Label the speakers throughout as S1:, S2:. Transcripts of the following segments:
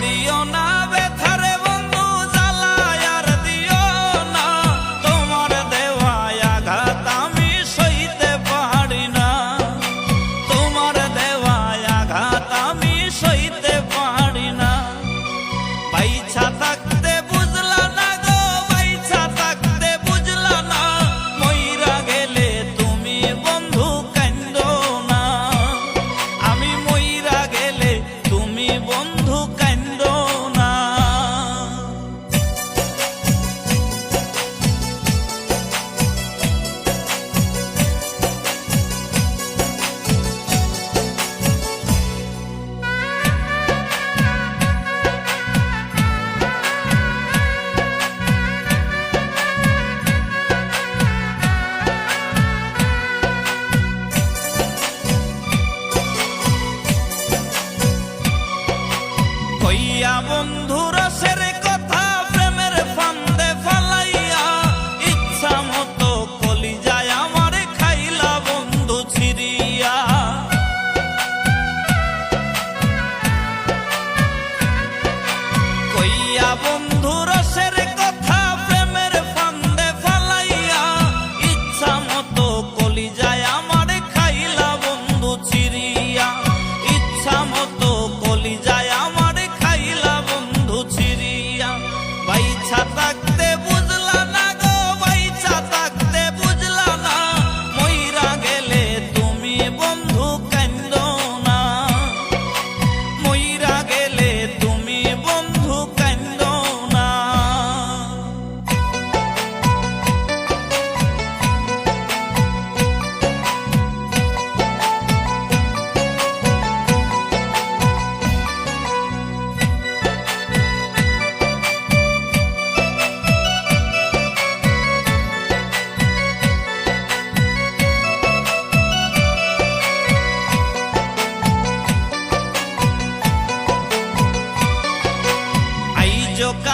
S1: Be your night.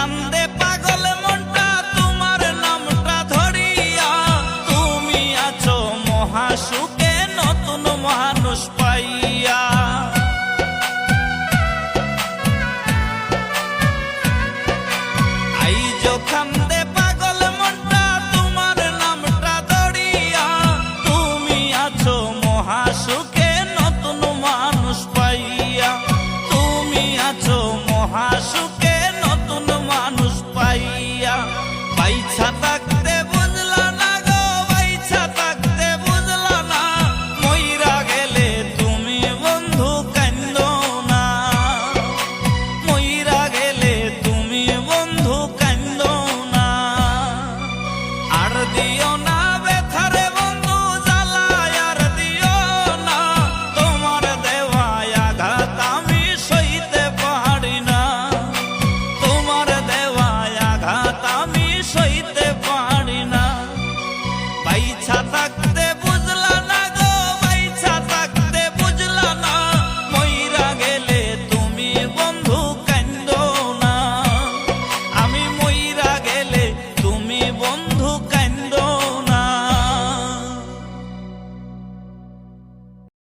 S1: কান্দে পাগল মনটা তোমার নামটা ধরিয়া। তুমি নতুন পাইয়া। আই যখন